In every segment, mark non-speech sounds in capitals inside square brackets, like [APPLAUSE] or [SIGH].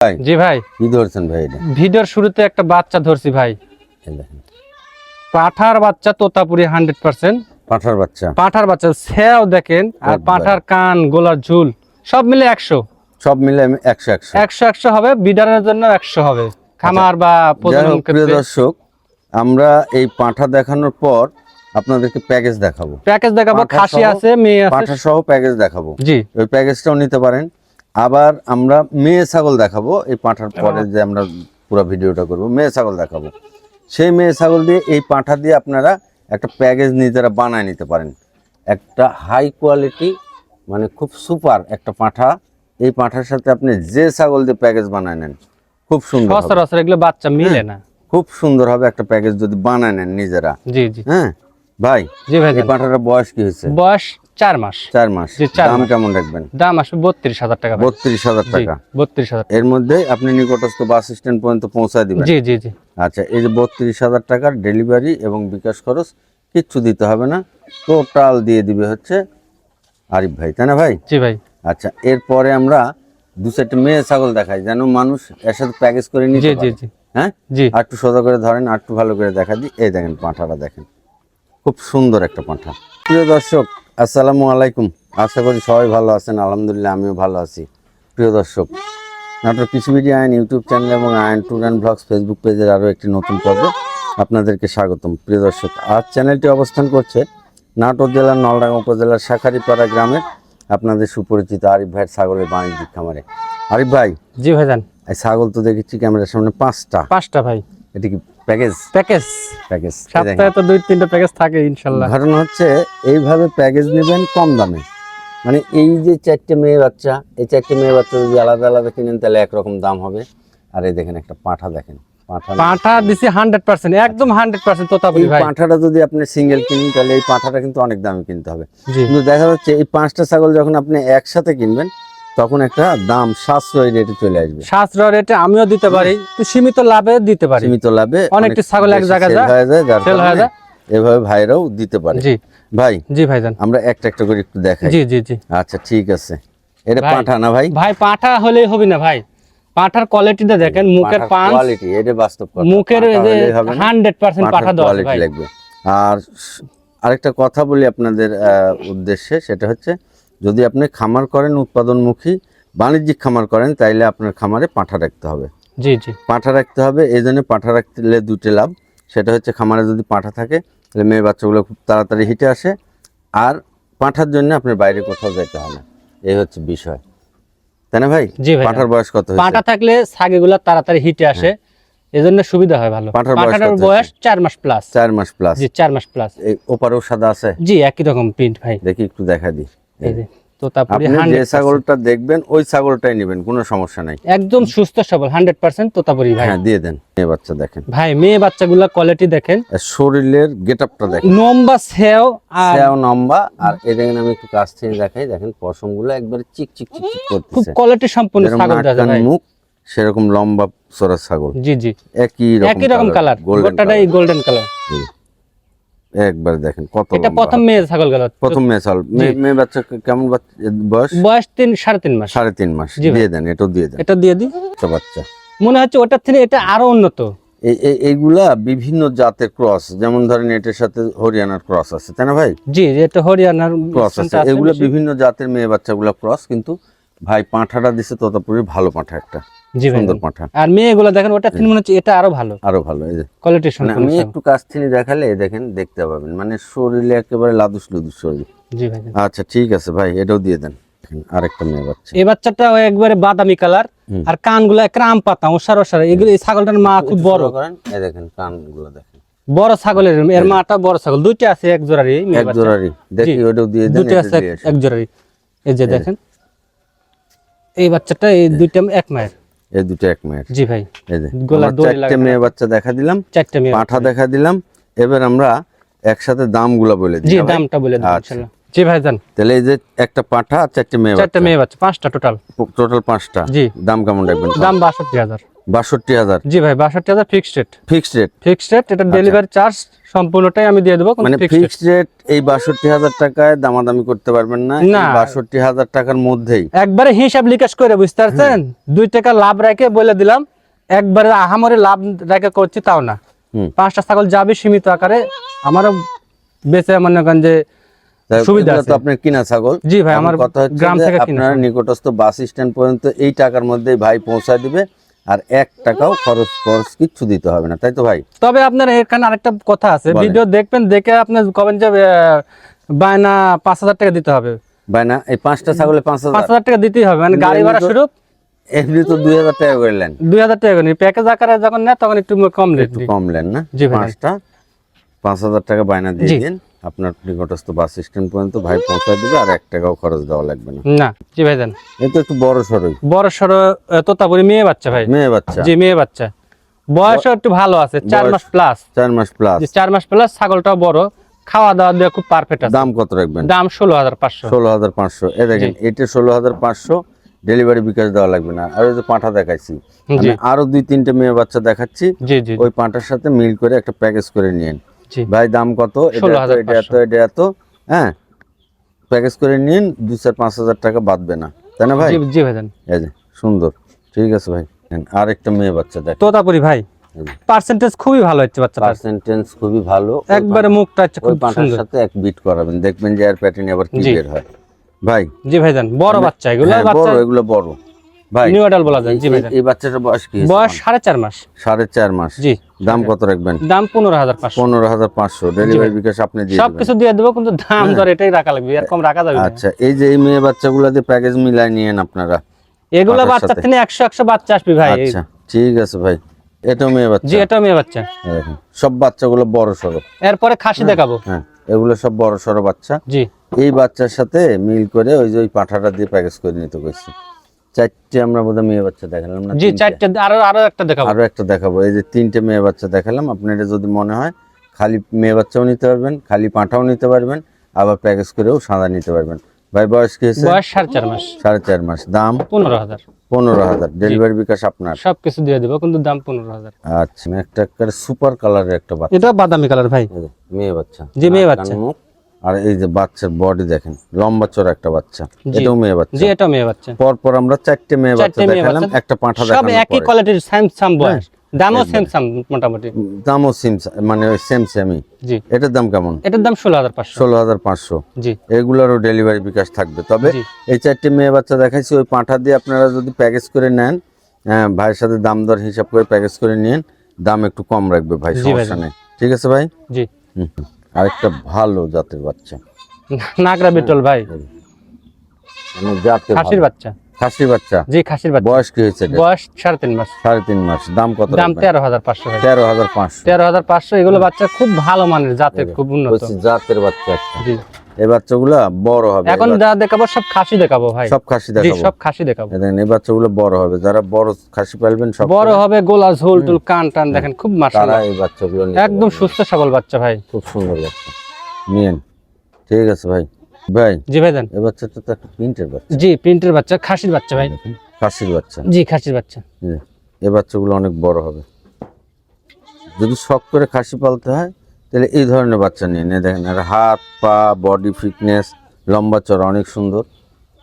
ভাই জি ভাই। কি ধরছেন ভাই এটা? ভিডিওর শুরুতে একটা বাচ্চা ধরছি ভাই। পাঠার বাচ্চা তোতাপুরি হান্ড্রেড পার্সেন্ট। পাঠার বাচ্চা? পাঠার বাচ্চা সেও দেখেন আর। পাঠার কান গোলার ঝুল সব মিলে একশো। সব মিলে একশো একশো। একশো একশো হবে বিডারের জন্য একশো হবে। খামার বা প্রিয় দর্শক আমরা এই পাঠা দেখানোর পর আপনাদেরকে প্যাকেজ দেখাবো। প্যাকেজ দেখাবো খাসি আছে মেয়ে আছে। পাঠা সহ প্যাকেজ দেখাবো। জি। ওই প্যাকেজটাও নিতে পারেন। আবার আমরা মেয়ে ছাগল দেখাবো এই পাঁঠার পরে যে আমরা পুরো ভিডিওটা করব মেয়ে ছাগল দেখাবো। সেই মেয়ে ছাগল দিয়ে এই পাঁঠা দিয়ে আপনারা একটা প্যাকেজ নিজেরা বানায় নিতে পারেন। একটা হাই কোয়ালিটি মানে খুব সুপার একটা পাঁঠা। এই পাঁঠার সাথে আপনি যে ছাগল দিয়ে প্যাকেজ বানায় নেন খুব সুন্দর। সচরাচর এগুলো বাচ্চা মিলে না। খুব সুন্দর হবে একটা প্যাকেজ যদি বানায় নেন নিজেরা। জি জি। হ্যাঁ ভাই জি ভাই এই পাঁঠাটার বয়স কি হয়েছে? বয়স চার মাস। চার মাস। দাম কেমন রাখবেন? দাম আসবে বত্রিশ হাজার টাকা বত্রিশ হাজার টাকা। বত্রিশ হাজার এর মধ্যে আপনি নিকটস্থ বাস স্ট্যান্ড পর্যন্ত পৌঁছায় দিবেন। জি জি জি। আচ্ছা এই যে বত্রিশ হাজার টাকার ডেলিভারি এবং বিকাশ খরচ কিচ্ছু দিতে হবে না। টোটাল দিয়ে দিবে হচ্ছে আরিফ ভাই তাই না ভাই? জি ভাই। আচ্ছা এরপরে আমরা দু চারটে মেয়ে ছাগল দেখাই যেন মানুষ এর সাথে প্যাকেজ করে নিতে জি জি জি। হ্যাঁ? জি। একটু সোজা করে ধরেন আর একটু ভালো করে দেখা দিই। এই দেখেন পাঁঠাটা দেখেন। খুব সুন্দর একটা পাঁঠা। প্রিয় দর্শক আসসালামু আলাইকুম। আশা করি সবাই ভালো আছেন। আলহামদুলিল্লাহ আমিও ভালো আছি। প্রিয় দর্শক নাটোর কৃষিবিডি আইন ইউটিউব চ্যানেল এবং আইন ট্যুর অ্যান্ড ব্লগস ফেসবুক পেজের আরও একটি নতুন পর্বে আপনাদেরকে স্বাগতম। প্রিয় দর্শক আজ চ্যানেলটি অবস্থান করছে নাটোর জেলার নলডাঙ্গা উপজেলার শাখারিপাড়া গ্রামে আপনাদের সুপরিচিত আরিফ ভাইয়ের ছাগলের বাণিজ্যিক খামারে। আরিফ ভাই জি ভাইজান। এই ছাগল তো দেখেছি ক্যামেরার সামনে পাঁচটা। পাঁচটা ভাই। এটা কি প্যাকেজ? প্যাকেজ। প্যাকেজ। সপ্তাহে তো দুই তিনটা প্যাকেজ থাকে ইনশাল্লাহ। ঘটনা হচ্ছে এইভাবে প্যাকেজ নেবেন কম দামে। মানে এই যে চারটে মেয়ে বাচ্চা এই চারটে মেয়ে বাচ্চা যদি আলাদা আলাদা কিনেন তাহলে একরকম দাম হবে। আর এই দেখেন একটা পাঁঠা দেখেন। পাঁঠা দিছি হান্ড্রেড পার্সেন্ট একদম হান্ড্রেড পার্সেন্ট তোতাপুরি এই ভাই। পাঁঠাটা যদি আপনি সিঙ্গেল কিনেন তাহলে এই পাঁঠাটা কিন্তু অনেক দামে কিনতে হবে। কিন্তু দেখা যাচ্ছে এই পাঁচটা ছাগল যখন আপনি একসাথে কিনবেন তখন একটা দাম সাশ্রয়ী রেটে চলে আসবে। সাশ্রয় রেটে আমিও দিতে পারি তো সীমিত লাভে দিতে পারি। সীমিত লাভে অনেকটি ছাগল এক জায়গায় হয়ে যায় যার কারণে যায়। এভাবে ভাইরাও দিতে পারে। জি। ভাই জি ভাইজান। আমরা একটা একটা করে একটু দেখাই। জি জি জি। আচ্ছা ঠিক আছে। এটা। পাঁঠা না ভাই? ভাই পাঁঠা হলেই হবে না ভাই। পাঁঠার কোয়ালিটিটা দেখেন মুখের পাঁচ কোয়ালিটি এটা বাস্তব কথা। মুখের পার্সেন্ট পাঁঠার পাঠা দেওয়া ভাই। লাগবে। আর আরেকটা কথা বলি আপনাদের উদ্দেশ্যে সেটা হচ্ছে যদি আপনি খামার করেন উৎপাদনমুখী বাণিজ্যিক খামার করেন তাইলে আপনার খামারে পাঁঠা রাখতে হবে। জি জি। পাঁঠা রাখতে হবে এই জন্য পাঁঠা রাখলে দুটো লাভ। সেটা হচ্ছে খামারে যদি পাঁঠা থাকে তাহলে মেয়ে বাচ্চাগুলো খুব তাড়াতাড়ি হিটে আসে। আর পাঁঠার জন্য আপনার বাইরে কোথাও যেতে হয় না। এই হচ্ছে বিষয়। তাই না ভাই? জি ভাই পাঁঠার বয়স কত পাঁঠা থাকলে ছাগিগুলা তাড়াতাড়ি হিটে আসে। এজন্য সুবিধা হয় ভালো। পাঁঠার বয়স পাঁঠাটার কত বয়স চার মাস প্লাস চার মাস প্লাস জি চার মাস প্লাস এই ওপারেও সাদা আছে? জি একই রকম প্রিন্ট ভাই। দেখি একটু দেখা দিই। এই যে যে ছাগলটা দেখবেন ওই ছাগলটাই নেবেন কোনো সমস্যা নাই। একদম সুস্থ সবল হান্ড্রেড পার্সেন্ট তোতাপুরি ভাই। হ্যাঁ দিয়ে দেন মেয়ে বাচ্চা দেখেন। ভাই মেয়ে বাচ্চাগুলা কোয়ালিটি দেখেন। শরীরের গেট দেখেন। নম্বা সেও আর সেও লম্বা আর এই দেখেন আমি একটু কাছ থেকে দেখাই দেখেন পশমগুলো একবারে চিক চিক চিক চিক খুব কোয়ালিটি সম্পন্ন ছাগল দাদা ভাই। মুখ সেরকম লম্বা সরা ছাগল। জি জি। একই একই রকম কালার গোটাটাই গোল্ডেন কালার একবার দেখেন কত এটা প্রথম মেয়ে ছাগল গেল। প্রথম মেয়ে ছাগল। মেয়ে- বাচ্চা কেমন বয়স? বয়স তিন সাড়ে তিন মাস। সাড়ে তিন মাস। দিয়ে দেন এটাও দিয়ে দেন। এটা দিয়ে দিই। বাচ্চা। মনে হচ্ছে ওটার থেকে এটা আরও উন্নত। এই এই- এইগুলা বিভিন্ন জাতের ক্রস। যেমন ধরেন এটার সাথে হরিয়ানার ক্রস আছে তাই না ভাই? জি এটা হরিয়ানার ক্রস আছে। এগুলো বিভিন্ন জাতের মেয়ে বাচ্চাগুলো ক্রস কিন্তু ভাই পাঁঠাটা দিছে তোতাপুরি ভালো পাঁঠা একটা। জি সুন্দর পাঁঠা আর মেয়েগুলো দেখেন ওটা মনে হচ্ছে এটা আরও ভালো। আরও ভালো এই যে। কোয়ালিটি মানে আমি একটু কাছ থেকে দেখালে দেখেন দেখতে পাবেন। মানে শরীরে একেবারে লাদুস লুদুস শরীর। জি ভাই আচ্ছা ঠিক আছে ভাই এটাও দিয়ে দেন। আরেকটা মেয়ে বাচ্চা। এই বাচ্চাটা একবারে বাদামি কালার। আর কানগুলো ক্রাম পাতা ওসার ওসার এগুলো ছাগলটার মা খুব বড়। করেন। এই দেখেন কানগুলো দেখেন। বড় ছাগলের এর মাটা বড় ছাগল। দুইটা আছে এক মেয়ে এক। জোড়ারি দেখি ওটাও দিয়ে দেন দুটো আছে এক- জোড়ারই। এই যে দেখেন। এই বাচ্চাটা এই। দুইটা এক মায়ের। এই দুটো এক মেয়ের। জি ভাই এই যে চারটে মেয়ে বাচ্চা দেখা দিলাম চারটে মেয়ে পাঁঠা দেখা দিলাম এবার আমরা একসাথে দামগুলো বলে দিই। জি দামটা বলে দেন আচ্ছা। ইনশাআল্লাহ জি ভাই জান। তাহলে এই যে একটা পাঁঠা আর চারটে মেয়ে চারটে মেয়ে বাচ্চা পাঁচটা টোটাল টোটাল পাঁচটা। জি। দাম কেমন রাখবেন? দাম বাষট্টি হাজার। বাষট্টি হাজার। জি ভাই বাষট্টি হাজার fixed rate fixed rate fixed rate এটা ডেলিভারি চার্জ সম্পূর্ণটাই আমি দিয়ে দেবো আচ্ছা। মানে ফিক্সড রেট এই বাষট্টি হাজার টাকায় দামাদামি করতে পারবেন না। বাষট্টি হাজার টাকার মধ্যেই। একবারে হিসাব লিকাশ করে বুঝতে পারছেন? দুই টাকা লাভ রেখে বলে দিলাম একবারে আহামরি লাভ রেখে করছি তাও না। পাঁচটা ছাগল যাবে সীমিত আকারে আমারও বেঁচে মনে করেন যে সুবিধা তো আছে। আপনার কিনা ছাগল। জি ভাই আমার কথা হচ্ছে গ্রাম থেকে আপনার নিকটস্থ বাস স্ট্যান্ড পর্যন্ত এই টাকার মধ্যেই ভাই পৌঁছায় দিবে। আর এক টাকাও খরচ খরচ কিচ্ছু দিতে হবে না তাই তো ভাই? তবে আপনার এখানে আরেকটা কথা আছে ভিডিও দেখবেন দেখে আপনি কবেন যে বায়না পাঁচ হাজার টাকা দিতে হবে। বায়না এই পাঁচটা ছাগলে পাঁচ পাঁচ হাজার টাকা দিতেই হবে মানে গাড়ি ভাড়া শুরু এমনি তো দুই হাজার টাকা করে নেন। দুই হাজার টাকা করে প্যাকেজ আকারে যখন নেয় তখন একটু কম একটু কম নেন না? পাঁচটা পাঁচ হাজার টাকা বায়না দিয়ে। দিন। আপনার নিকটস্থ বাস স্ট্যান্ড পর্যন্ত ভাই পৌঁছায় দিবে আর এক টাকাও খরচ দেওয়া লাগবে না। না জি ভাই দেন। এ তো একটু বড় সড়ই বড় সড়ো তোতাপুরি মেয়ে বাচ্চা ভাই। মেয়ে বাচ্চা। জি মেয়ে বাচ্চা। বয়স একটু ভালো আছে চার মাস প্লাস চার মাস প্লাস চার মাস প্লাস ছাগলটাও বড়। খাওয়া দাওয়া দিয়ে খুব পারফেক্ট আছে। দাম কত রাখবেন? দাম ষোলো হাজার পাঁচশো। ষোলো হাজার পাঁচশো। এ দেখেন এটা ষোলো হাজার পাঁচশো ডেলিভারি বিকাশ দেওয়া লাগবে না। আর ওই যে পাঁঠা দেখাইছি আমি আরও দুই তিনটে মেয়ে বাচ্চা দেখাচ্ছি। জি জি। ওই পাঁঠার সাথে মিল করে একটা প্যাকেজ করে নিয়েন। ভাই দাম কত? এটা এত, এটা এত এটা এত হ্যাঁ? প্যাকেজ করে নিন দুই চার পাঁচ হাজার টাকা বাঁধবে না। তাই না ভাই? জি ভাই এই যে সুন্দর। ঠিক আছে ভাই। আর একটা মেয়ে বাচ্চা দেখ তোতাপুরি ভাই পার্সেন্টেজ খুবই ভালো হচ্ছে বাচ্চাটা পার্সেন্টেজ খুবই ভালো। একবারে মুখটা হচ্ছে খুব সুন্দর। সাথে এক বিট করাবেন। দেখবেন যে এর প্যাটার্ন আবার কি বের হয়। ভাই জি ভাই দেন বড় বাচ্চা এগুলো হ্যাঁ, বাচ্চা বড় এগুলো বড়। নিউ অ্যাডাল বলা যায়। জি ভাই এই- বাচ্চাটার বয়স কি? বয়স সাড়ে চার মাস। সাড়ে চার মাস। জি। দাম কত রাখবেন? দাম পনেরো হাজার পাঁচশো। পনেরো হাজার পাঁচশো। ডেলিভারি বিকাশ আপনি দিয়ে সব কিছু দিয়ে দেবো কিন্তু দাম দর এটাই রাখা লাগবে। এরকম রাখা যাবে আচ্ছা এই যে এই মেয়ে বাচ্চাগুলো দিয়ে প্যাকেজ মিলাই নিয়েন আপনারা। এগুলো বাচ্চা সাথে। থেকে একশো একশো বাচ্চা আসবে ভাই। আচ্ছা ঠিক আছে ভাই। এটাও মেয়ে জি এটা মেয়ে বাচ্চা। এই সব বাচ্চাগুলো বড় এরপরে খাসি দেখাবো। হ্যাঁ এগুলো সব বড় সড়ো বাচ্চা। জি। এই বাচ্চার সাথে মিল করে ওই যে ওই পাঠাটা দিয়ে প্যাকেজ করে নিতে কইছি চারটে আমরা বোধহয় মেয়ে বাচ্চা দেখালাম না জি চারটে আরও আরও একটা দেখাবো। আরও একটা দেখাবো। এই যে তিনটে মেয়ে বাচ্চা দেখালাম আপনার যদি মনে হয় খালি মেয়ে বাচ্চাও নিতে পারবেন খালি পাঁঠাও নিতে পারবেন আবার প্যাকেজ করেও সাদা নিতে পারবেন। ভাই বয়স কি হয়েছে? বয়স সাড়ে চার মাস। সাড়ে চার মাস। দাম? পনেরো হাজার। পনেরো হাজার। ডেলিভারি বিকাশ আপনার? সব কিছু দিয়ে দেবো কিন্তু দাম পনেরো হাজার। আচ্ছা একটা একটা সুপার কালারের একটা বাচ্চা। এটা বাদামি কালার ভাই। মেয়ে বাচ্চা। জি, মেয়ে বাচ্চা। আর এই যে বাচ্চার বডি দেখেন লম্বা চড়া একটা বাচ্চা। এটাও মেয়ে বাচ্চা। জি এটা মেয়ে বাচ্চা। পর পর আমরা চারটে মেয়ে বাচ্চা দেখালাম একটা পাঁঠা দেখালাম সব একই কোয়ালিটির সেম সাম বয়স। দামও সেম সাম মোটামুটি। দামও সিম মানে সেম সেমই জি। এটার দাম কেমন? এটার দাম ষোলো হাজার পাঁচশো। ষোলো হাজার পাঁচশো। জি। এগুলোরও ডেলিভারি বিকাশ থাকবে। তবে এই চারটে মেয়ে বাচ্চা দেখাইছি ওই পাঁঠা দিয়ে আপনারা যদি প্যাকেজ করে নেন হ্যাঁ, ভাইয়ের সাথে দাম দর হিসাব করে প্যাকেজ করে নিন দাম একটু কম রাখবে ভাই সমস্যা নেই। ঠিক আছে ভাই? জি। হুম, হুম। আরেকটা ভালো জাতের বাচ্চা নাগরা বিটল ভাই মানে জাতের খাসির। বাচ্চা খাসির বাচ্চা? জি খাসির বাচ্চা। বয়স কি হয়েছে বয়স সাড়ে তিন মাস। সাড়ে তিন মাস। দাম কত দাম তেরো হাজার পাঁচশো তেরো হাজার পাঁচশো। তেরো হাজার পাঁচশো এগুলো বাচ্চা খুব ভালো মানের জাতের খুব উন্নত। জাতের বাচ্চা জি। এই বাচ্চাগুলা বড় হবে। এখন যা দেখাবো সব খাসি দেখাবো ভাই। সব খাসি দেখাবো। সব খাসি দেখাবো। দেখেন এই বাচ্চাগুলো বড় হবে। যারা বড় খাসি পালবেন সব বড় হবে গোলা ঝোল টুল কান টান দেখেন খুব মাসাল্লাহ এই বাচ্চাগুলো একদম সুস্থ সবল বাচ্চা ভাই। খুব সুন্দর বাচ্চা। নিয়েন। ঠিক আছে ভাই। ভাই জি ভাই দেন। এই বাচ্চাটা তো একটা প্রিন্টের বাচ্চা। জি প্রিন্টের বাচ্চা খাসির বাচ্চা ভাই। খাসির বাচ্চা। জি খাসির বাচ্চা। যে, এই বাচ্চাগুলো অনেক বড় হবে। যদি শখ করে খাসি পালতে হয় তাহলে এই ধরনের বাচ্চা নিয়ে নিয়ে দেখেন আর হাত পা বডি ফিটনেস লম্বা চড়া অনেক সুন্দর।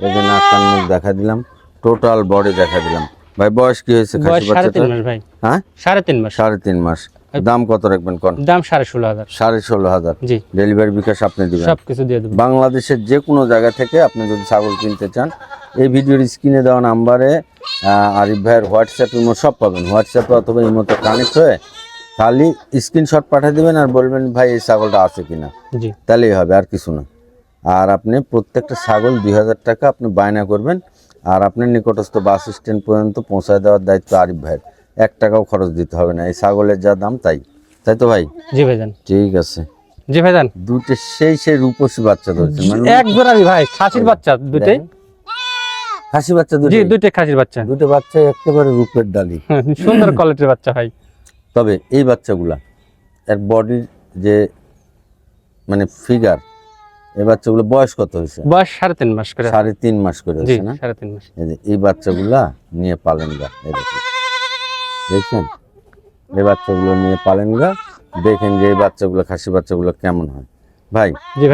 এই যে নাক কান মুখ দেখা দিলাম। টোটাল বডি দেখা দিলাম। ভাই বয়স কি হয়েছে খাসি বাচ্চাটা মাস ভাই। হ্যাঁ? সাড়ে তিন মাস। সাড়ে তিন মাস। দাম কত রাখবেন কোন? দাম সাড়ে ষোলো হাজার। সাড়ে ষোলো হাজার। জি। ডেলিভারি বিকাশ আপনি দিবেন। দিয়ে দেবো। বাংলাদেশের যে কোনো জায়গা থেকে আপনি যদি ছাগল কিনতে চান এই ভিডিওর স্ক্রিনে দেওয়া নাম্বারে আরিফ ভাইয়ের হোয়াটসঅ্যাপ ইমো সব পাবেন। হোয়াটসঅ্যাপে অথবা ইমোতে কানেক্ট হয়ে খালি স্ক্রিনশট পাঠিয়ে দেবেন আর বলবেন ভাই এই ছাগলটা আছে কিনা? জি। তাহলেই হবে আর কিছু না। আর আপনি প্রত্যেকটা ছাগল দুই হাজার টাকা আপনি বায়না করবেন। আর আপনার নিকটস্থ বাস স্ট্যান্ড পর্যন্ত পৌঁছায় দেওয়ার দায়িত্ব আরিফ ভাইয়ের। এক টাকাও খরচ দিতে হবে না। এই ছাগলের যা দাম তাই। তাই তো ভাই? জি ভাই দেন ঠিক আছে। জি ভাই দেন দুটো সেই সেই রূপসী বাচ্চা ধরছেন মানে এক জোড়ারই ভাই খাসির বাচ্চা দুইটাই। খাসি বাচ্চা দুটো জি দুইটাই খাসির বাচ্চা। দুটো বাচ্চা একেবারে রূপের ডালি। সুন্দর [LAUGHS] কোয়ালিটির বাচ্চা ভাই। তবে এই বাচ্চাগুলা এর বডির যে মানে ফিগার এই বাচ্চাগুলো বয়স কত হয়েছে? বয়স সাড়ে তিন মাস করে। সাড়ে তিন মাস করে হয়েছে না? সাড়ে তিন মাস। এই বাচ্চাগুলা নিয়ে পালেন গা এই দেখুন। দেখছেন? এই বাচ্চাগুলো নিয়ে পালেন গা দেখেন যে এই বাচ্চাগুলো খাসি বাচ্চাগুলো কেমন হয়। ভাই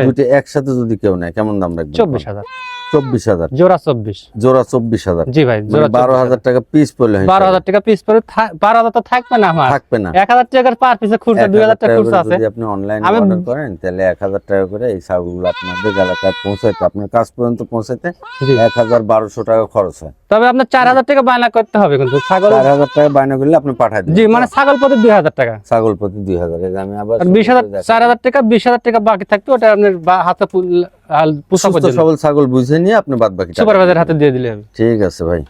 দুটো একসাথে যদি কেউ নেয় কেমন দাম রাখবে চব্বিশ হাজার। চব্বিশ হাজার। জোড়া চব্বিশ। জোড়া চব্বিশ হাজার। জি ভাই বারো হাজার টাকা পিস পড়লে বারো হাজার টাকা পিস পরে বারো হাজার তো থাকবে না আমার। থাকবে না। এক হাজার টাকার পার পিসে খুচরা দুই হাজার টাকা খুচরা আছে। আপনি অনলাইনে অর্ডার করেন তাহলে এক হাজার টাকা করে এই ছাগলগুলো আপনাদের এলাকায় পৌঁছাইতে আপনার কাছ পর্যন্ত পৌঁছাইতে এক হাজার বারোশো টাকা খরচ হয়। তবে আপনার চার হাজার টাকা বায়না করতে হবে কিন্তু। ছাগল চার হাজার টাকা বায়না করলে আপনি পাঠাই জি মানে ছাগল প্রতি দুই হাজার টাকা। ছাগল প্রতি দুই হাজার। আমি আবার বিশ হাজার চার হাজার টাকা বিশ হাজার টাকা বাকি থাকবে ওটা আপনার হাতে সবল ছাগল বুঝে নিয়ে আপনি বাদ বাকি সুপারভাইজার হাতে দিয়ে দিলে হবে ঠিক আছে ভাই।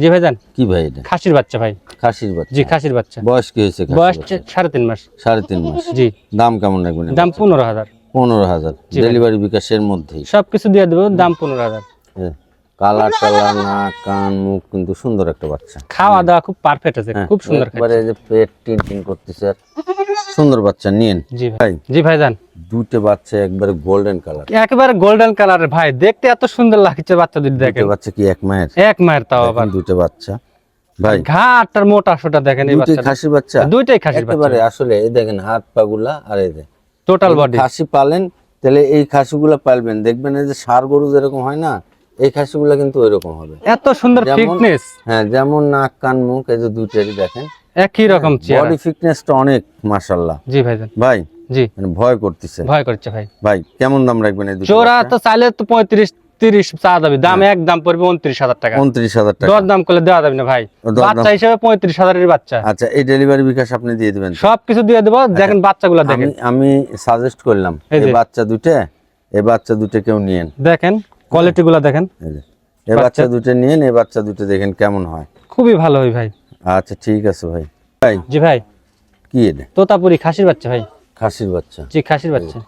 জি ভাইজান কি ভাই এটা? খাসির বাচ্চা ভাই। খাসির বাচ্চা। জি খাসির বাচ্চা। বয়স কি হয়েছে বয়স? সাড়ে তিন মাস। সাড়ে তিন মাস। জি। দাম কেমন রাখবেন? দাম পনেরো হাজার। পনেরো হাজার। ডেলিভারি বিকাশের মধ্যেই। সবকিছু দিয়ে দেবো দাম পনেরো হাজার। কালার টালার নাক কান মুখ কিন্তু সুন্দর একটা বাচ্চা। খাওয়া দাওয়া খুব পারফেক্ট আছে হ্যাঁ, খুব সুন্দর একবারে যে পেট টিন টিন করতেছে সুন্দর বাচ্চা নিয়েন। জি ভাই। জি ভাই যান। দুটো বাচ্চা একবারে গোল্ডেন কালার একেবারে গোল্ডেন কালারের ভাই দেখতে এত সুন্দর লাগছে বাচ্চা দুটো দেখেন। বাচ্চা কি এক মায়ের? এক মায়ের তাও আবার। দুটো বাচ্চা। ভাই ঘাটটার মোটা সোটা দেখেন এই বাচ্চা খাসি বাচ্চা। দুইটাই খাসির বাচ্চা। একেবারে আসলে এই দেখেন হাত পাগুলা আর এই টোটাল বডি খাসি পালেন তাহলে এই খাসিগুলো পালবেন। দেখবেন এই যে সার গরু যেরকম হয় না এই খাসিগুলো কিন্তু ওইরকম হবে। এত সুন্দর ফিটনেস হ্যাঁ যেমন নাক কান মুখ এই যে দুইটারই দেখেন। একই রকম চেহারা। বডি ফিটনেসটা অনেক মাশাল্লাহ জি ভাই যান ভাই জি। মানে ভয় করতেছে। ভয় করছে ভাই। ভাই কেমন দাম রাখবেন এই দুটো চোরা তো চাইলে তো পঁয়ত্রিশ তিরিশ চা যাবে। দাম এক দাম পড়বে উনত্রিশ হাজার টাকা। উনত্রিশ হাজার টাকা। দর দাম করলে দেওয়া যাবে না ভাই। বাচ্চা হিসেবে পঁয়ত্রিশ হাজারের বাচ্চা। আচ্ছা এই ডেলিভারি বিকাশ আপনি দিয়ে দিবেন? সবকিছু দিয়ে দেবো। দেখেন বাচ্চাগুলো দেখেন। আমি সাজেস্ট করলাম এই। বাচ্চা দুটো এই বাচ্চা দুটো কেউ নিয়েন। দেখেন। কোয়ালিটি গুলা দেখেন। এই বাচ্চা দুটো নিয়েন এই বাচ্চা দুটো দেখেন কেমন হয়। খুবই ভালো হয় ভাই। আচ্ছা ঠিক আছে ভাই। ভাই জি ভাই। কি এটা? তোতাপুরি খাসির বাচ্চা ভাই। খাসির বাচ্চা। জি খাসির বাচ্চা।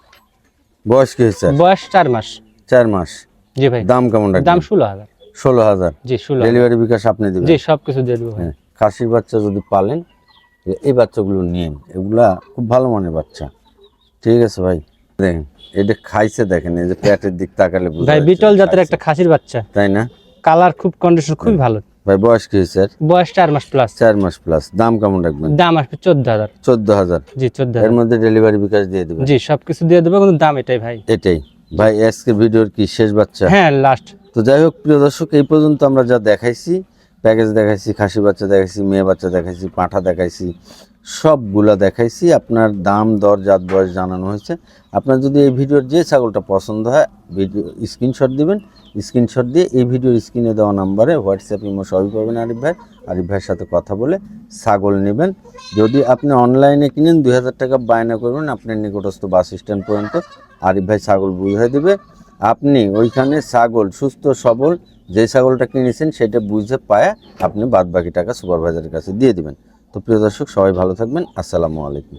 বয়স কি হয়েছে? বয়স চার মাস। চার মাস। জি ভাই। দাম কেমন দাম রাখবেন ষোলো হাজার। ষোলো হাজার। জি ষোলো ডেলিভারি বিকাশ আপনি দিবেন। জি সবকিছু দিয়ে দেবো ভাই। হ্যাঁ খাসির বাচ্চা যদি পালেন এই বাচ্চাগুলো নিন। এগুলা খুব ভালো মানের বাচ্চা। ঠিক আছে ভাই। দেখেন এটা খাইছে দেখেন এই যে পেটের দিক তাকালে ভাই বিটল জাতের একটা খাসির বাচ্চা। তাই না? কালার খুব কন্ডিশন খুবই ভালো। ভাই বয়স কি আর? বয়স চার মাস প্লাস চার মাস প্লাস দাম কেমন রাখবেন? দাম আসবে চোদ্দ হাজার। চোদ্দ হাজার। জি চোদ্দ এর মধ্যে ডেলিভারি বিকাশ দিয়ে দেবেন? জি সবকিছু দিয়ে দেবো কিন্তু দাম এটাই ভাই। এটাই। ভাই আজকে ভিডিওর কি শেষ বাচ্চা? হ্যাঁ লাস্ট তো যাই হোক প্রিয় দর্শক এই পর্যন্ত আমরা যা দেখাইছি প্যাকেজ দেখাইছি খাসি বাচ্চা দেখাইছি মেয়ে বাচ্চা দেখাইছি পাঁঠা দেখাইছি সবগুলা দেখাইছি, আপনার দাম, দর, জাত, বয়স জানানো হয়েছে। আপনার যদি এই ভিডিওর যে ছাগলটা পছন্দ হয়, ভিডিও স্ক্রিনশট দিবেন। স্ক্রিনশট দিয়ে এই ভিডিওর স্ক্রিনে দেওয়া নাম্বারে হোয়াটসঅ্যাপ ইমো সবই পাবেন আরিফ ভাই। আরিফ ভাইয়ের সাথে কথা বলে ছাগল নেবেন। যদি আপনি অনলাইনে কিনেন, দুই হাজার টাকা বায়না করবেন, আপনার নিকটস্থ বাস স্ট্যান্ড পর্যন্ত আরিফ ভাই ছাগল বুঝিয়ে দেবে। আপনি ওইখানে ছাগল, সুস্থ, সবল, যে ছাগলটা কিনেছেন, সেটা বুঝে পায় আপনি বাদ বাকি টাকা সুপারভাইজারের কাছে দিয়ে দিবেন। তো প্রিয় দর্শক সবাই ভালো থাকবেন। আসসালামু আলাইকুম।